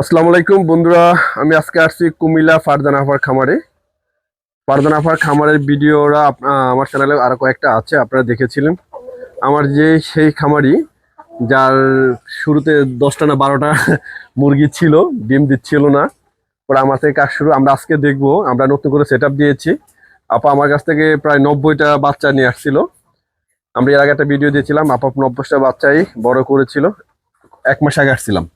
আসসালামু আলাইকুম বন্ধুরা, আমি আজকে আসছি কুমিল্লা ফারদান আফার খামারে। ফারদান আফার খামারের ভিডিওরা আমার চ্যানেলে আরও কয়েকটা আছে, আপনারা দেখেছিলেন। আমার যে সেই খামারি যার শুরুতে দশটা না বারোটা মুরগি ছিল, ডিম দিচ্ছিল না। পরে আমার থেকে কাজ শুরু, আমরা আজকে দেখব, আমরা নতুন করে সেট দিয়েছি। আপা আমার কাছ থেকে প্রায় নব্বইটা বাচ্চা নিয়ে আসছিল। আমরা এর আগে একটা ভিডিও দিয়েছিলাম, আপা নব্বইটা বাচ্চাই বড় করেছিল। এক মাস আগে আসছিলাম।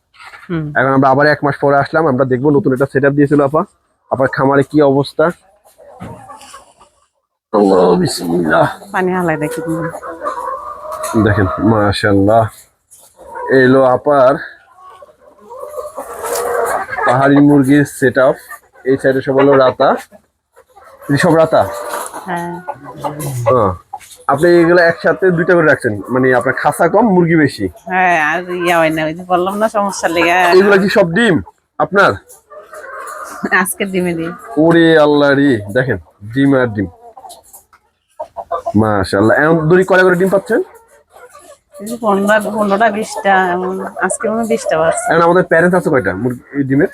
এখন আমরা আবার এক মাস পরে আসলাম আমরা দেখব নতুন একটা সেট আপ দিয়েছিল আপা। আপনার খামারে কি অবস্থা? পানি হালাই দেখি দেখেন মাশাল্লাহ এলো আপার পাহাড়ি মুরগির সেট আপ এই সাইডে সব হলো রাতা। সব রাতা? হ্যাঁ। হ্যাঁ। আপনি এগুলো একসাথে দুইটা করে রাখছেন মানে আপনার খাসা কম মুরগি বেশি। হ্যাঁ আর ইয়া হয় না ওই যে বললাম না সমস্যা লেগে। এগুলো কি সব ডিম আপনার? আজকের ডিমে দিই ওরে আল্লাহ রে দেখেন ডিম আর ডিম। মাশাল্লাহ এখন দড়ি কয়টা করে ডিম পাচ্ছেন? পনেরোটা বিশটা এমন আজকে মনে বিশটা এখন আমাদের প্যারেন্টস আছে কয়টা মুরগি ডিমের?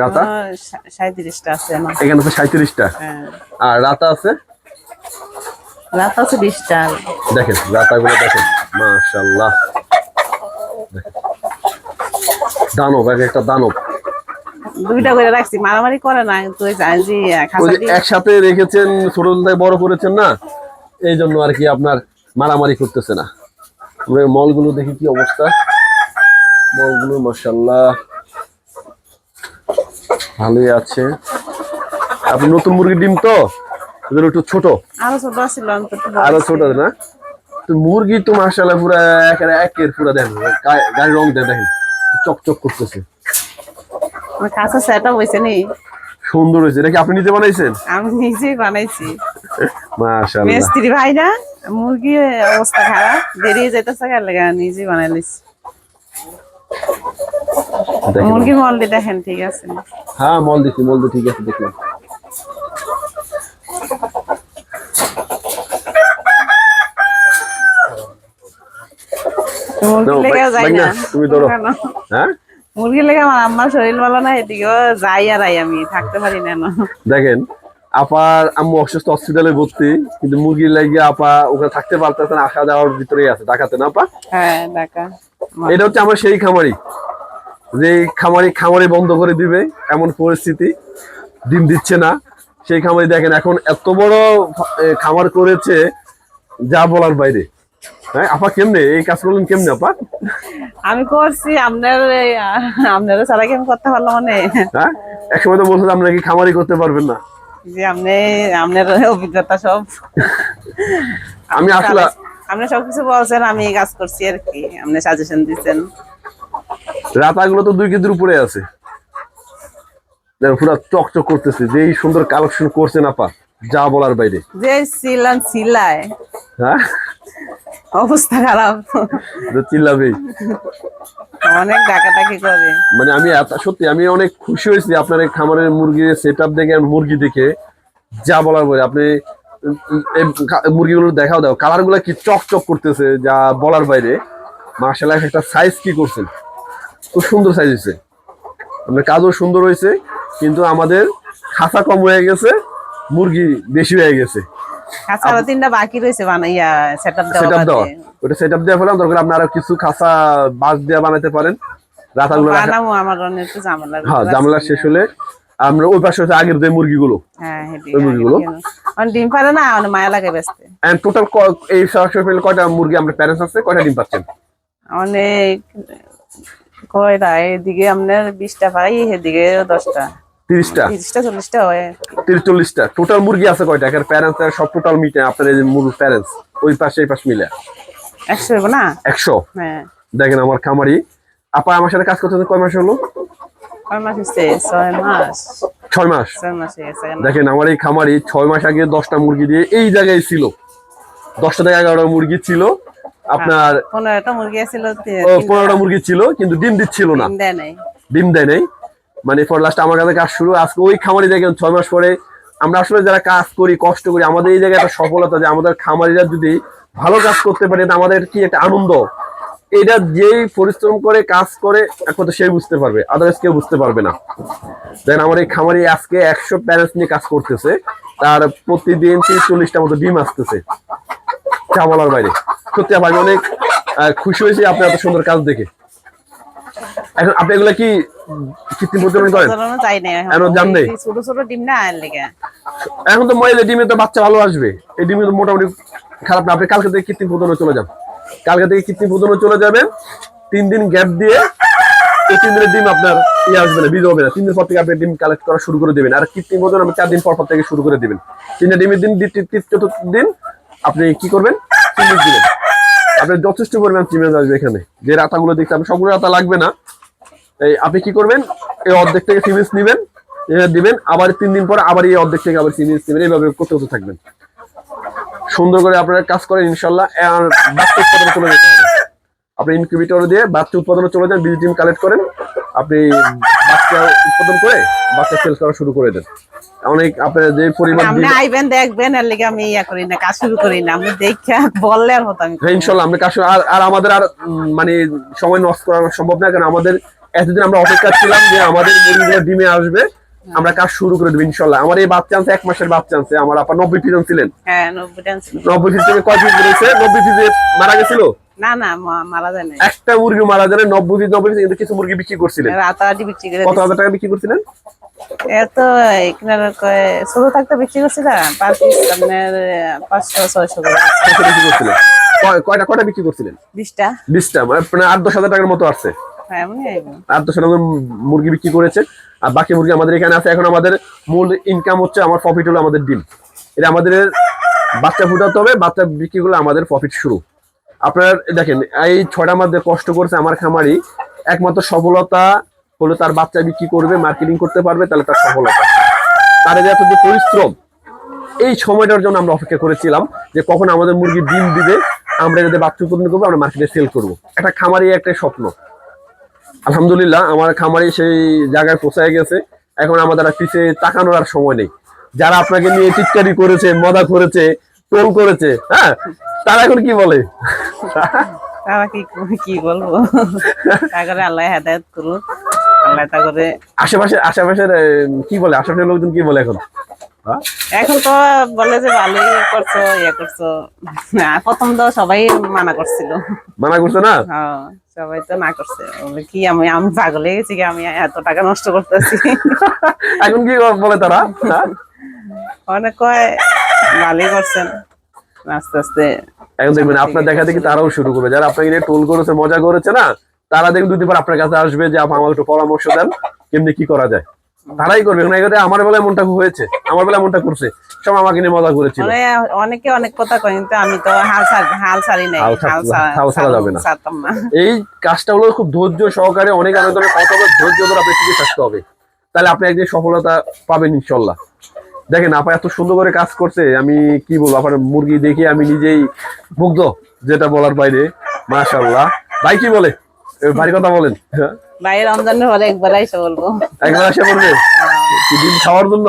রাতা? সাঁত্রিশটা আছে এখানে সাঁত্রিশটা হ্যাঁ। আর রাতা আছে? রাত আছে বিশটা দেখেন রাতাগুলো দেখেন মাশাল্লাহ। দানব এক একটা দানব। দুইটা করে রাখছি মারামারি করে না কিন্তু ডিম একসাথে রেখেছেন ছোট থেকে বড় করেছেন না? এই জন্য আর কি আপনার মারামারি করতেছে না। মলগুলো দেখি কি অবস্থা। মলগুলো মাশাল্লাহ ভালোই আছে। আপনি নতুন মুরগির ডিম তো? এগুলো একটু ছোট। আরও ছোট ছিল। আরও না? মুরগি তো পুরা একের পুরা গায়ে- রং দেখেন। চকচক করতেছে। সেটা নি। সুন্দর হয়েছে। এটা কি আপনি নিজে বানাইছেন? আমি নিজেই বানাইছি। মিস্ত্রি ভাই না মুরগি অবস্থা খারাপ বেরিয়ে যাইতেছে গেলে নিজেই বানাই লিছি দেখেন। মুরগির মলটি দেখেন ঠিক আছে। হ্যাঁ মল দিচ্ছি মল ঠিক আছে দেখলাম মুরগি নাও, লেগে ভাই- যাই ভাই না না, তুমি ধরো। হ্যাঁ? মুরগি লেগে আমার আম্মার শরীর ভালো না এদিকেও যাই আর আমি থাকতে পারি না না। দেখেন আপার আম্মু অসুস্থ হসপিটালে ভর্তি কিন্তু মুরগির লাগিয়ে আপা ওখানে থাকতে পারতেছেন আসা যাওয়ার ভিতরেই আছে ঢাকাতে না আপা? হ্যাঁ ঢাকা। এটা হচ্ছে আমার সেই খামারি। যে খামারি খামারি বন্ধ করে দিবে এমন পরিস্থিতি ডিম দিচ্ছে না। সেই খামারি দেখেন এখন এত বড় খামার করেছে যা বলার বাইরে। হ্যাঁ আপা কেমনে? এই কাজ করলেন কেমনে আপা? আমি করছি আপনার আপনারা ছাড়া কি আমি করতে পারলাম মানে? হ্যাঁ? একসময় তো বলছিলাম আপনারা কি খামারি করতে পারবেন না। যে আপনি আপনার অভিজ্ঞতা সব। আমি আসলে আপনি সবকিছু বলছেন আমি এই কাজ করছি আর কি। আপনি সাজেশন দিচ্ছেন। রাতাগুলো তো দুই কেজির উপরে আছে। পুরো চকচক করতেছে যে এই সুন্দর কালেকশন করছেন আপা। যা বলার বাইরে। যে সিলান সিলায় হ্যাঁ? অবস্থা খারাপ। তো চিল্লাবেই অনেক ডাকাটাকি করে। মানে আমি সত্যি আমি অনেক খুশি হয়েছি আপনার এই খামারের মুরগির সেট আপ দেখে মুরগি দেখে যা বলার বলে আপনি মুরগিগুলো দেখাও দাও। কালারগুলা কি চকচক করতেছে যা বলার বাইরে। মার্শাল্লাহ একটা সাইজ কি করছেন? খুব সুন্দর সাইজ হয়েছে। আপনার কাজও সুন্দর হয়েছে কিন্তু আমাদের খাসা কম হয়ে গেছে। মুরগি বেশি হয়ে গেছে। আচ্ছা তিনটা বাকি রয়েছে বানাইয়া সেট দেওয়া আপ দেওয়া। ওটা সেট দেওয়া ফেলাম দরকার আপনারা কিছু খাসা বাঁশ দিয়ে বানাতে পারেন। রাতাগুলো বানাবো আমার অনেক হ্যাঁ জামলা শেষ হলে আমরা ওই পাশে হচ্ছে আগের যে মুরগিগুলো। হ্যাঁ ওই মুরগিগুলো? অনেক ডিম পারে না অনেক মায়া লাগে বেচতে। এন্ড টোটাল এই সরাসরি পেলে কয়টা মুরগি আমরা প্যারেন্টস আছে কয়টা ডিম পাচ্ছেন? অনেক কয়টা? এদিকে আপনার বিশটা পাই এদিকে দশটা। তিরিশটা। হয় তিরিশ চল্লিশটা। টোটাল মুরগি আছে কয়টা? এখানে প্যারেন্টস সব টোটাল মিটে আপনার এই যে মুরগি প্যারেন্টস ওই পাশে এই পাশে মিলে। একশো হইব না? একশো। হ্যাঁ। দেখেন আমার খামারি। আপা আমার সাথে কাজ করতে কয় মাস হলো? কয় মাস হচ্ছে ছয় মাস। ছয় হয়ে? দেখেন আমার এই খামারি ছয় মাস আগে দশটা মুরগি দিয়ে এই জায়গায় ছিল। দশটা থেকে এগারোটা মুরগি ছিল। আপনার পনেরোটা মুরগি পনেরোটা মুরগি ছিল কিন্তু ডিম দিচ্ছিল না। ডিম দেয় নাই। মানে ফর লাস্ট আমার কাছে কাজ শুরু, আজকে ওই খামারি দেখেন ছয় মাস পরে। আমরা আসলে যারা কাজ করি, কষ্ট করি, আমাদের এই জায়গায় একটা সফলতা যে আমাদের খামারিরা যদি ভালো কাজ করতে পারে আমাদের কি একটা আনন্দ? এটা যেই পরিশ্রম করে, কাজ করে, একমাত্র সেই বুঝতে পারবে আদারওয়াইজ কেউ বুঝতে পারবে না। দেখেন আমার এই খামারি আজকে একশো প্যারেন্টস নিয়ে কাজ করতেছে, তার প্রতিদিন তিরিশ চল্লিশটা মতো ডিম আসতেছে বলার বাইরে। সত্যি আমি অনেক খুশি হয়েছি আপনার এত সুন্দর কাজ দেখে। এখন আপনি এগুলা কি কৃত্রিম প্রজনন করেন? নেই? ছোট ছোট ডিম না এর লেগে এখন তো মহিলা ডিমে তো বাচ্চা ভালো আসবে। এই ডিমে তো মোটামুটি খারাপ না। আপনি কালকে থেকে কৃত্রিম প্রজননে চলে কালকে থেকে কৃত্রিম প্রজননে চলে যাবেন। তিন দিন গ্যাপ দিয়ে এই তিন দিনের ডিম আপনার ইয়ে আসবে না বীজ হবে না। তিন দিন পর থেকে আপনি ডিম কালেক্ট করা শুরু করে দেবেন। আর কৃত্রিম প্রজনন আপনি চার দিন পর পর থেকে শুরু করে দিবেন। তিনটা ডিমের দিন চতুর্থ দিন আপনি কি করবেন? চিমিজ দিবেন। আপনার যথেষ্ট পরিমাণ চিমেজ আসবে এখানে। যে রাতাগুলো দেখতে আপনি সবগুলো রাতা লাগবে না। আপনি কি করবেন? এই অর্ধেক থেকে সিমেন্স নিবেন দিবেন আবার তিন দিন পরে আবার এই অর্ধেক থেকে আবার সিমেন্স দিবেন এইভাবে করতে করতে থাকবেন। সুন্দর করে আপনারা কাজ করেন ইনশাল্লাহ আর বাচ্চা উৎপাদনে চলে যেতে হবে। আপনি ইনকিউবেটর দিয়ে বাচ্চা উৎপাদনে চলে যান বীজ ডিম কালেক্ট করেন আপনি বাচ্চা উৎপাদন করে বাচ্চা সেল করা শুরু করে দেন। অনেক আপনার যে পরিমাণ আপনি আইবেন দেখবেন এর লেগে আমি ইয়া করি না কাজ শুরু করি না। আপনি দেখা বললে আর হতো আমি হ্যাঁ ইনশাল্লাহ আমরা কাজ আর আর আমাদের আর মানে সময় নষ্ট করা সম্ভব না কারণ আমাদের এতদিন আমরা অপেক্ষা ছিলাম যে আমাদের মুরগিগুলো ডিমে আসবে আমরা কাজ শুরু করে দেবো ইনশাল্লাহ। আমার এই বাচ্চা আনছে এক মাসের বাচ্চা আনছে আমার আপা নব্বই পিজন ছিলেন হ্যাঁ নব্বই পিস থেকে কয় পিস বেরোছে নব্বই পিসে মারা গেছিল? না না মারা যায় না একটা মুরগি মারা গেলে নব্বই পিস নব্বই পিস কিন্তু কিছু মুরগি বিক্রি করছিলেন। বিক্রি করে কত হাজার টাকা বিক্রি করছিলেন? এত ছোট থাকতে বিক্রি করছিলাম? পাঁচ পিস আপনার পাঁচশো ছয়শো বিক্রি করছিলেন কয়- কয়টা কয়টা বিক্রি করছিলেন? বিশটা। বিশটা মানে আট দশ হাজার টাকার মতো আসছে। হ্যাঁ এমনি আইবো। আট দশ হাজার মুরগি বিক্রি করেছে। আর বাকি মুরগি আমাদের এখানে আছে। এখন আমাদের মূল ইনকাম হচ্ছে আমার প্রফিট হলো আমাদের ডিম। এটা আমাদের বাচ্চা ফুটাতে হবে। বাচ্চা বিক্রি করলে আমাদের প্রফিট শুরু। আপনার দেখেন, এই ছয়টা মধ্যে কষ্ট করছে আমার খামারি। একমাত্র সফলতা হলো তার বাচ্চা বিক্রি করবে মার্কেটিং করতে পারবে, তাহলে তার সফলতা। তার যে এত যে পরিশ্রম, এই সময়টার জন্য আমরা অপেক্ষা করেছিলাম যে কখন আমাদের মুরগি ডিম দিবে, আমরা যাতে বাচ্চা উৎপাদন করব, আমরা মার্কেটে সেল করব। একটা খামারি একটা স্বপ্ন। আলহামদুলিল্লাহ আমার খামারি সেই জায়গায় পৌঁছায় গেছে। এখন আমাদের আর পিছিয়ে তাকানোর আর সময় নেই। যারা আপনাকে নিয়ে চিৎকারি করেছে মজা করেছে টোল করেছে হ্যাঁ? তারা এখন কি বলে? তারা কি কি বলব? তারপরে আল্লাহ হেদায়ত করুক। আল্লাহ তারপরে আশেপাশে আশেপাশের কি বলে? আশেপাশের লোকজন কি বলে এখন? হ্যাঁ? এখন তো বলে যে ভালোই করছ ইয়ে করছ। প্রথম তো সবাই মানা করছিল। মানা করছে না? হ্যাঁ। সবাই তো না করছে। কি আমি আমি পাগল হয়ে গেছি কি? আমি এত টাকা নষ্ট করতেছি। এখন কি বলে তারা? হ্যাঁ? অনেক কয় ভালোই করছেন। আস্তে আস্তে এখন দেখবেন আপনার দেখা দেখি তারাও শুরু করবে। যারা আপনাকে নিয়ে টোল করেছে মজা করেছে না তারা দেখবেন দুদিন পর আপনার কাছে আসবে যে আপনার আমাকে একটু পরামর্শ দেন কেমনি কি করা যায়? তারাই করবে। এখন এখানে আমার বেলায় মনটা হয়েছে আমার বেলায় মনটা করছে। সব আমাকে নিয়ে মজা করেছিল। মানে অনেকে অনেক কথা কয় কিন্তু আমি তো হাল হাল ছাড়ি নাই হাল ছাড়া- যাবে না। এই কাজটা হলো খুব ধৈর্য সহকারে অনেক অনেক ধরনের কথা ধৈর্য ধরে আপনি টিকে থাকতে হবে। তাহলে আপনি একদিন সফলতা পাবেন ইনশাল্লাহ। দেখেন আপা এত সুন্দর করে কাজ করছে আমি কি বলব আপনার মুরগি দেখে আমি নিজেই মুগ্ধ যেটা বলার বাইরে। মাশাল্লাহ ভাই কি বলে? ভারী কথা বলেন। হ্যাঁ? বাইরে রমজানের হলে একবার এসে বলব। একবার আসে বলবে? ডিম খাওয়ার জন্য?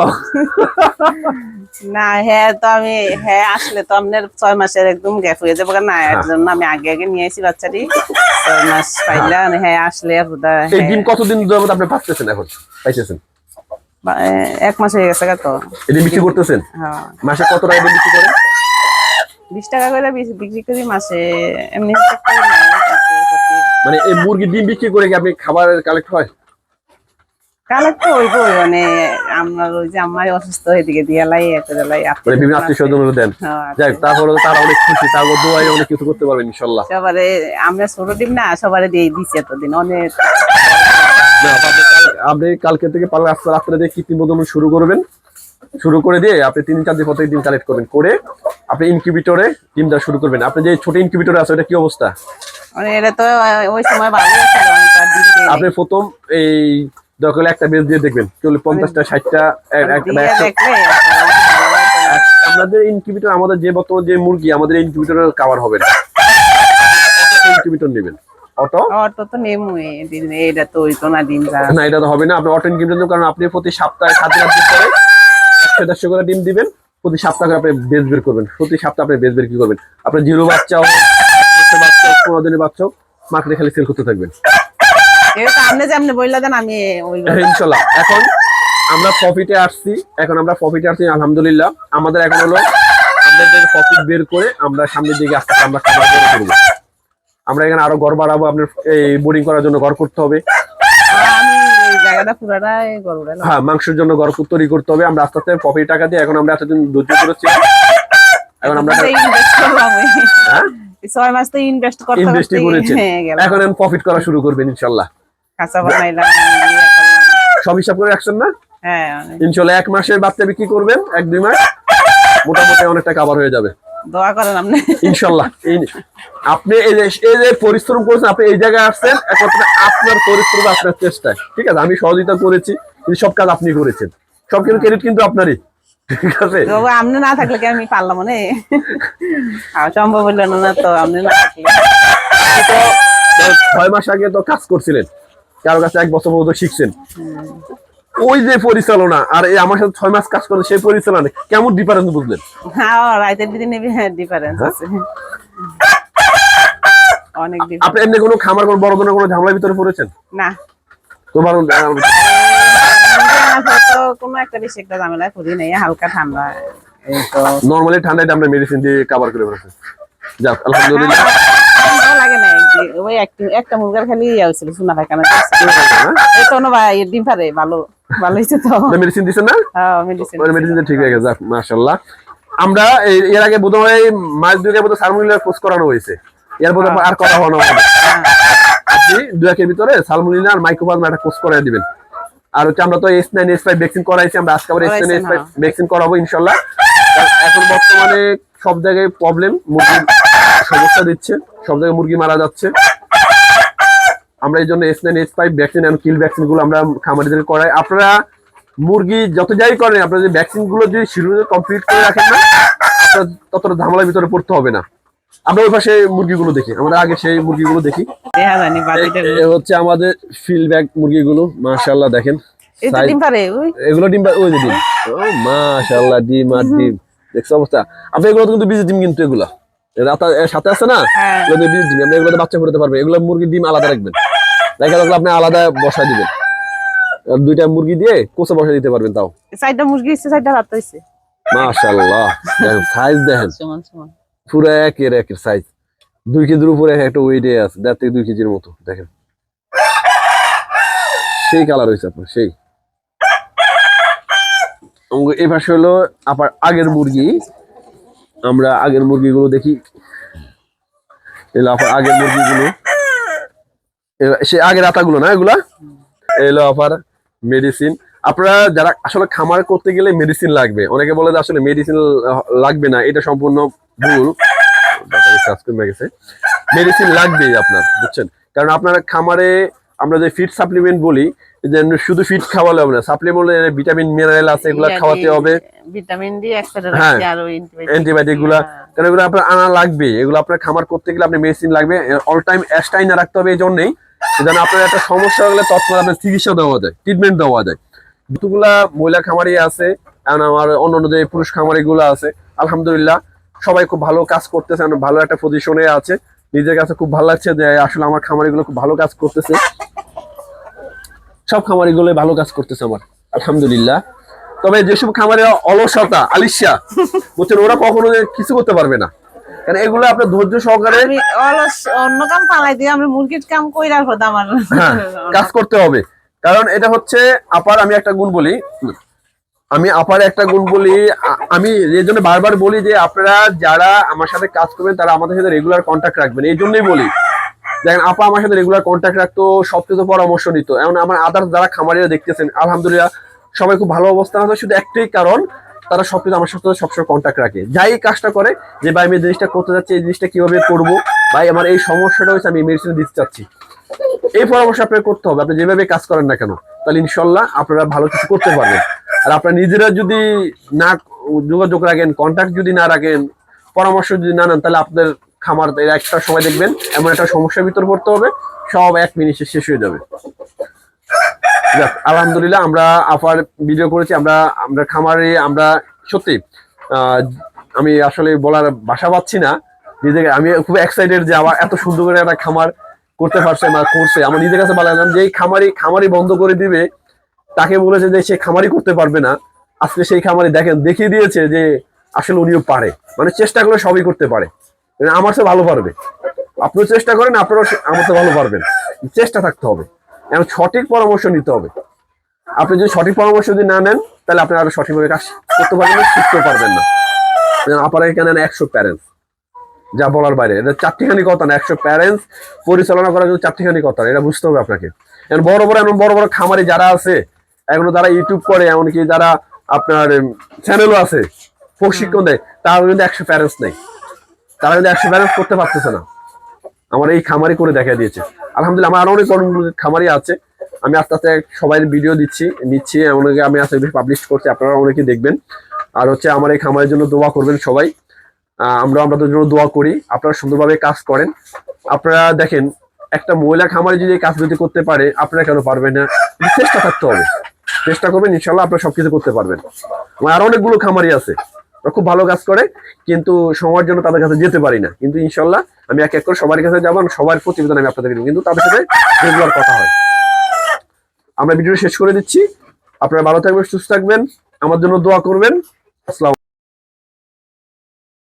না হ্যাঁ তো আমি হ্যাঁ আসলে তো আপনার ছয় মাসের একদম গ্যাপ হয়ে যাবে। না এর জন্য আমি আগে আগে নিয়ে আসি বাচ্চাটি। ছয় মাস পাইলে হ্যাঁ আসলে এই ডিম কতদিন যাবত আপনি পাচ্ছেন এখন? পাইতেছেন? এক মাস হয়ে গেছে তো। ডিম বিক্রি করতেছেন? হ্যাঁ। মাসে কত টাকা বিক্রি করেন? বিশ টাকা করে বিক্রি করি মাসে এমনি হিসাব করি না, প্রতি- মানে এই মুরগি ডিম বিক্রি করে কি আপনি খাবার কালেক্ট হয়? কালেক্ট হইব মানে আমার ওই যে আমার অসুস্থ এদিকে দিয়ে লাই এত লাই মানে বিভিন্ন আত্মীয় স্বজন দেন। হ্যাঁ, যাই তারপরে তারা অনেক খুশি তারপর দোয়াই অনেক কিছু করতে পারবেন ইনশাল্লাহ। সবারে আমরা ছোট ডিম না সবারে দিয়ে দিচ্ছি এতদিন অনেক। আপনি কালকে থেকে পারলে আস্তে রাত্রে দিয়ে কৃত্রিম শুরু করবেন। শুরু করে দিয়ে আপনি তিন চার দিন প্রত্যেক ডিম কালেক্ট করবেন। করে আপনি ইনকিউবেটরে ডিম দেওয়া শুরু করবেন। আপনি যে ছোট ইনকিউবেটর আছে ওটা কি অবস্থা? এটা তো ওই সময় ভালো ছিল আমি তো আর ডিম দিই নাই। আপনি প্রথম এই দরকার একটা বেজ দিয়ে দেখবেন। চল্লিশ পঞ্চাশটা ষাটটা আমাদের ইনকিউবেটর আমাদের যে বর্তমান যে মুরগি আমাদের ইনকিউবেটর কাভার হবে না। ইনকিউবেটর নেবেন। অটো? অটো তো নেমুই ডিম এটা তো ওই তো না ডিম না এটা তো হবে না। আপনি অটো ইনকিউবেটর কারণ আপনি প্রতি সপ্তাহে সাত দিন করে একশো দেড়শো করে ডিম দিবেন। প্রতি সপ্তাহে আপনি বেজ বের করবেন। প্রতি সপ্তাহে আপনি বেজ বের কি করবেন? আপনার জিরো বাচ্চা হোক এক মাসের বাচ্চা পনেরো দিনের বাচ্চা মার্কেটে খালি সেল করতে থাকবেন আপনি যেমনি বললে দেন আমি ইনশাল্লাহ। এখন আমরা প্রফিটে আসছি এখন আমরা প্রফিটে আসছি আলহামদুলিল্লাহ। আমাদের এখন হলো আমাদের প্রফিট বের করে আমরা সামনের দিকে আস্তে আমরা খাবার বের করব। আমরা এখানে আরও ঘর বাড়াবো আপনার এই বোর্ডিং করার জন্য ঘর করতে হবে। গরুটা হ্যাঁ মাংসের জন্য ঘর তৈরি করতে হবে। আমরা আস্তে আস্তে প্রফিট টাকা দিয়ে এখন আমরা এতদিন ধৈর্য করেছি এখন আমরা ছয় মাস তো ইনভেস্ট করতে ইনভেস্টিং করেছেন। এখন প্রফিট করা শুরু করবেন ইনশাল্লাহ। খাঁচা বানাইলাম ইয়ে সব হিসাব করে রাখছেন না? হ্যাঁ। অনেক। ইনশাল্লাহ এক মাসের বাচ্চা বিক্রি করবেন? এক দুই মাস? মোটামুটি অনেকটা হয়ে যাবে। দোয়া করেন আপনি ইনশাল্লাহ। এই- আপনি এই যে এই যে পরিশ্রম করেছেন আপনি এই জায়গায় আসছেন একমাত্র আপনার পরিশ্রম আপনার চেষ্টায়। ঠিক আছে? আমি সহযোগিতা করেছি সব কাজ আপনি করেছেন। সব কিন্তু ক্রেডিট কিন্তু আপনারই। ঠিক আছে। তবু আপনি না থাকলে কি আমি পারলাম না? সম্ভব হইল না তো আপনি না থাকলে। ছয় মাস আগে তো কাজ করছিলেন। কারও কাছে এক বছর মতো শিখছেন। ওই যে পরিচালনা আর এই আমার সাথে ছয় মাস কাজ করে সেই পরিচালনা কেমন ডিফারেন্স বুঝলেন? হ্যাঁ রাইতের দিনে ডিফারেন্স হ্যাঁ? আছে। অনেক আপনি এমনি কোনো খামার কোনো বড় কোনো ঝামেলার ভিতরে পড়েছেন? না। তোমার তো কোনো একটা বেশি একটা ঝামেলা করি নাই হালকা ঠান্ডা। এই নর্মালি ঠান্ডায় আমরা মেডিসিন দিয়ে কাভার করে ফেলেছি যাক আলহামদুলিল্লাহ। ঠান্ডাও লাগে না ওই একটা- একটা মুরগার খালি ইয়ে হয়েছিল সোনা পায়খানা হ্যাঁ? তো না ভাই ডিম পারে ভালো ভালো হয়েছে তো। মেডিসিন দিচ্ছেন না? হ্যাঁ মেডিসিন মেডিসিন ঠিক হয়ে গেছে যাক মাশাআল্লাহ। আমরা এর আগে বোধহয় মাস সালমুনিলার কোর্স করানো হয়েছে। আর করা হলো না। আপনি দু একের ভিতরে সালমুনিলা আর মাইক্রোবাজমা একটা কোর্স করাই দিবেন। আর হচ্ছে আমরা তো S nine S five vaccine করাইছি আমরা আজকে আবার S nine S five. Vaccine করাবো ইনশাল্লাহ। এখন বর্তমানে সব জায়গায় প্রবলেম মুরগির সমস্যা দিচ্ছে সব জায়গায় মুরগি মারা যাচ্ছে। আমরা এই জন্য S nine S five vaccine and kill ভ্যাকসিনগুলো আমরা খামারিদের করাই। আপনারা মুরগি যত যাই করেন আপনারা যে ভ্যাকসিনগুলো যদি শিডিউল কমপ্লিট করে রাখেন না আপনার ততটা ঝামেলার ভিতরে পড়তে হবে না। আমরা ওই পাশে মুরগিগুলো দেখি আমরা আগে সেই মুরগিগুলো দেখি। হচ্ছে আমাদের ফিল ব্যাগ মুরগিগুলো মাশাআল্লাহ দেখেন। এই ডিম পারে ওই? এগুলো ডিম ওই যে ডিম। ও মাশাআল্লাহ ডিম আর ডিম। দেখছ অবস্থা? আপনি এগুলো কিন্তু বীজ ডিম কিন্তু এগুলো। সাথে আছে না? হ্যাঁ। এগুলো ডিম আপনি এগুলোতে বাচ্চা ফুটাতে পারবে। এগুলো মুরগির ডিম আলাদা রাখবেন। দেখা যাবে আপনি আলাদা বসা দিবেন। দুইটা মুরগি দিয়ে কোষে বসা দিতে পারবেন তাও। সাইডটা মুরগি রাত হয়েছে মাশাআল্লাহ দেখেন সাইজ দেখেন। সমান সমান। পুরো একের একের সাইজ দুই কেজির উপরে একটা ওয়েটে আছে, দেড় থেকে দুই কেজির মতো, দেখেন। সেই কালার হয়েছে আপনার, সেই। এই পাশে হলো আবার আগের মুরগি। আমরা আগের মুরগিগুলো দেখি। এলো আবার আগের মুরগিগুলো। সে আগের আতাগুলো না এগুলা? এলো আবার মেডিসিন আপনারা যারা আসলে খামার করতে গেলে মেডিসিন লাগবে, অনেকে বলে যে আসলে মেডিসিন লাগবে না, এটা সম্পূর্ণ ভুল মেডিসিন লাগবেই আপনার বুঝছেন? কারণ আপনার খামারে আমরা যে ফিড সাপ্লিমেন্ট বলি যে শুধু ফিড খাওয়ালে হবে না সাপ্লিমেন্ট ভিটামিন মিনারেল আছে এগুলো খাওয়াতে হবে। ভিটামিন ডি হ্যাঁ, অ্যান্টিবায়োটিকগুলা কারণ এগুলো আপনার আনা লাগবে এগুলো আপনার খামার করতে গেলে আপনি মেডিসিন লাগবে। অল টাইম অ্যাস্টাইন রাখতে হবে এই জন্যই। যেন আপনার একটা সমস্যা হলে তৎক্ষণাৎ আপনার চিকিৎসা দেওয়া যায় ট্রিটমেন্ট দেওয়া যায়। যতগুলা মহিলা খামারি আছে আমার অন্যান্য যে পুরুষ খামারি গুলো আছে আলহামদুলিল্লাহ সবাই খুব ভালো কাজ করতেছে ভালো একটা পজিশনে আছে। নিজের কাছে খুব ভালো লাগছে যে আসলে আমার খামারিগুলো খুব ভালো কাজ করতেছে। সব খামারি গুলো ভালো কাজ করতেছে আমার আলহামদুলিল্লাহ। তবে যেসব খামারে অলসতা আলিশা বলছেন ওরা কখনো কিছু করতে পারবে না। কারণ এগুলো আপনার ধৈর্য সহকারে আমি অলস অন্য কাম পালাই দিয়ে আমরা মুরগির কাম হ্যাঁ কাজ করতে হবে। কারণ এটা হচ্ছে আপার আমি একটা গুণ বলি আমি আপার একটা গুণ বলি আমি এই জন্য বারবার বলি যে আপনারা যারা আমার সাথে কাজ করবেন, তারা আমাদের সাথে রেগুলার কন্ট্যাক্ট রাখবেন। এই জন্যই বলি। দেখেন, আপা আমার সাথে রেগুলার কন্ট্যাক্ট রাখতো সব কিছু পরামর্শ নিত। এমন আমার আদার্স যারা খামারিরা দেখতেছেন, আলহামদুলিল্লাহ সবাই খুব ভালো অবস্থান আছে। শুধু একটাই কারণ, তারা সব কিছু আমার সাথে সবসময় কন্ট্যাক্ট রাখে। যাই কাজটা করে যে, ভাই, আমি জিনিসটা করতে যাচ্ছি, এই জিনিসটা কীভাবে করব? ভাই, আমার এই সমস্যাটা হয়েছে, আমি মেডিসিন দিতে চাচ্ছি। এই পরামর্শ আপনাকে করতে হবে। আপনি যেভাবে কাজ করেন না কেন, তাহলে ইনশাল্লাহ আপনারা ভালো কিছু করতে পারবেন। আর আপনারা নিজেরা যদি না যোগাযোগ রাখেন কন্ট্যাক্ট যদি না রাখেন, পরামর্শ যদি না নেন, তাহলে আপনার খামার একটা সময় দেখবেন, এমন একটা সমস্যার ভিতর পড়তে হবে, সব এক মিনিটে শেষ হয়ে যাবে। আলহামদুলিল্লাহ আমরা আফার ভিডিও করেছি, আমরা আমরা খামারে, আমরা সত্যি আমি আসলে বলার ভাষা পাচ্ছি না, নিজেকে, আমি খুব এক্সাইটেড যে আমার এত সুন্দর করে একটা খামার করতে পারছে বা করছে। আমার নিজের কাছে লাগলাম যে খামারি খামারি বন্ধ করে দিবে তাকে বলেছে যে সে খামারি করতে পারবে না। আজকে সেই খামারি দেখেন, দেখিয়ে দিয়েছে যে আসলে উনিও পারে। মানে চেষ্টা করে সবই করতে পারে। মানে আমার সে ভালো পারবে। আপনিও চেষ্টা করেন, আপনারাও আমার তো ভালো পারবেন। চেষ্টা থাকতে হবে। এবং সঠিক পরামর্শ নিতে হবে। আপনি যদি সঠিক পরামর্শ যদি না নেন, তাহলে আপনি আরও সঠিকভাবে কাজ করতে পারবেন না, শিখতেও পারবেন না। আপনারা এখানে একশো প্যারেন্টস যা বলার বাইরে। এটা চারটিখানি কথা না, একশো প্যারেন্টস পরিচালনা করার জন্য চারটিখানি কথা, এটা বুঝতে হবে আপনাকে। বড় বড় এমন বড় বড় খামারি যারা আছে এখনও যারা ইউটিউব করে, এমনকি যারা আপনার চ্যানেলও আছে, প্রশিক্ষণ দেয়, তারা কিন্তু একশো প্যারেন্টস নেই। তারা কিন্তু একশো প্যারেন্টস করতে পারতেছে না। আমার এই খামারি করে দেখা দিয়েছে। আলহামদুলিল্লাহ, আমার আরও অনেক খামারি আছে। আমি আস্তে আস্তে সবাই ভিডিও দিচ্ছি, নিচ্ছি, এমনকি আমি আস্তে পাবলিশ করছি, আপনারা অনেকে দেখবেন। আর হচ্ছে আমার এই খামারের জন্য দোয়া করবেন সবাই। আমরা আপনাদের জন্য দোয়া করি, আপনারা সুন্দরভাবে কাজ করেন। আপনারা দেখেন, একটা মহিলা খামারে যদি কাজ যদি করতে পারে, আপনারা কেন পারবেন না? চেষ্টা থাকতে হবে। চেষ্টা করবেন, ইনশাল্লাহ আপনারা সবকিছু করতে পারবেন। এবং আরও অনেকগুলো খামারি আছে। খুব ভালো কাজ করে, কিন্তু সময়ের জন্য তাদের কাছে যেতে পারি না। কিন্তু ইনশাল্লাহ আমি এক এক করে সবার কাছে যাব সবার প্রতিবেদন আমি আপনাদের কিন্তু তাদের সাথে রেগুলার কথা হয়। আমরা ভিডিওটা শেষ করে দিচ্ছি। আপনারা ভালো থাকবেন, সুস্থ থাকবেন। আমার জন্য দোয়া করবেন। আসসালাম